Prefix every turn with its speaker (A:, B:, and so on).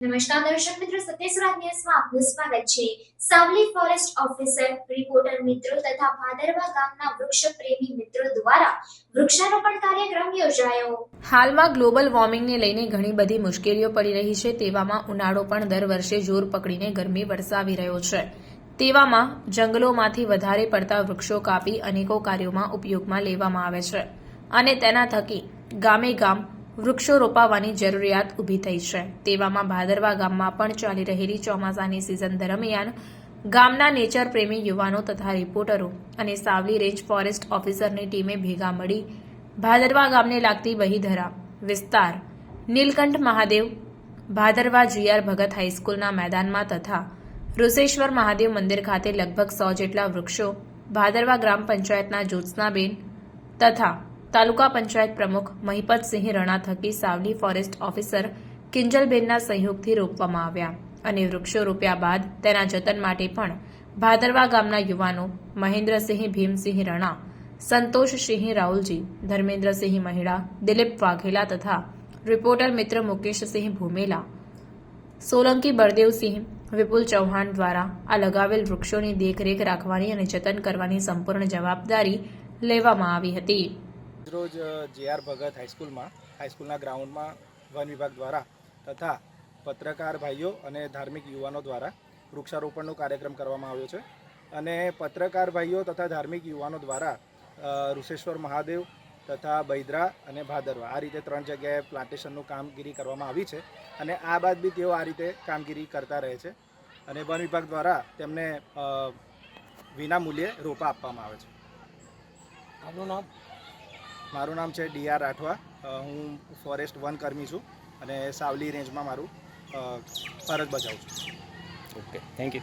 A: નમસ્કાર, દર્શક મિત્રો સત્યસ્વરાજ ન્યૂઝમાં આપનું સ્વાગત છે. સાવલી ફોરેસ્ટ ઓફિસર, રિપોર્ટર મિત્રો તથા ભાદરવા ગામના વૃક્ષ પ્રેમી મિત્રો દ્વારા વૃક્ષારોપણ કાર્યક્રમ યોજાયો.
B: હાલમાં ગ્લોબલ વોર્મિંગને લઈને ઘણી બધી મુશ્કેલીઓ પડી રહી છે. તેવામાં ઉનાળો પણ દર વર્ષે જોર પકડીને ગરમી વરસાવી રહ્યો છે. તેવામાં જંગલોમાંથી વધારે પડતા વૃક્ષો કાપી અનેકો કાર્યોમાં ઉપયોગમાં લેવામાં આવે છે. અને તેના થકી ગામે ગામ વૃક્ષો રોપાવાની જરૂરિયાત ઊભી થઈ છે. તેવામાં ભાદરવા ગામમાં પણ ચાલી રહેલી ચોમાસાની સિઝન દરમિયાન ગામના નેચર પ્રેમી યુવાનો તથા રિપોર્ટરો અને સાવલી રેન્જ ફોરેસ્ટ ઓફિસરની ટીમે ભેગા મળી ભાદરવા ગામને લાગતી વહીધરા, વિસ્તાર, નીલકંઠ મહાદેવ, ભાદરવા જીઆર ભગત હાઈસ્કૂલના મેદાનમાં તથા ઋષેશ્વર મહાદેવ મંદિર ખાતે લગભગ સો જેટલા વૃક્ષો ભાદરવા ગ્રામ પંચાયતના જ્યોત્સનાબેન તથા તાલુકા પંચાયત પ્રમુખ મહિપતસિંહ રણા થકી સાવલી ફોરેસ્ટ ઓફિસર કિંજલબેનના સહયોગથી રોપવામાં આવ્યા અને વૃક્ષો રોપ્યા બાદ તેના જતન માટે પણ ભાદરવા ગામના યુવાનો મહેન્દ્રસિંહ ભીમસિંહ રણા, સંતોષસિંહ રાહુલજી ધર્મેન્દ્રસિંહ મહિડા, દિલીપ વાઘેલા તથા રિપોર્ટર મિત્ર મુકેશસિંહ ભૂમેલા, સોલંકી બળદેવસિંહ, વિપુલ ચૌહાણ દ્વારા આ લગાવેલ વૃક્ષોની દેખરેખ રાખવાની અને જતન કરવાની સંપૂર્ણ જવાબદારી લેવામાં આવી હતી.
C: રોજ જેઆર ભગત હાઈસ્કૂલમાં હાઈસ્કૂલના ગ્રાઉન્ડમાં વન વિભાગ દ્વારા તથા પત્રકાર ભાઈઓ અને ધાર્મિક યુવાનો દ્વારા વૃક્ષારોપણનો કાર્યક્રમ કરવામાં આવ્યો છે. અને પત્રકાર ભાઈઓ તથા ધાર્મિક યુવાનો દ્વારા ઋષેશ્વર મહાદેવ તથા બૈદ્રા અને ભાદરવા આ રીતે ત્રણ જગ્યાએ પ્લાન્ટેશનનું કામગીરી કરવામાં આવી છે અને આ બાદ બી તેઓ આ રીતે કામગીરી કરતા રહે છે અને વન વિભાગ દ્વારા તેમને વિના મૂલ્યે રોપા આપવામાં આવે છે.
D: આપનું નામ?
C: મારું નામ છે ડી આર રાઠવા. હું ફોરેસ્ટ વન કર્મી છું અને સાવલી રેન્જમાં મારું ફરજ બજાવું છું.
D: Okay, thank you.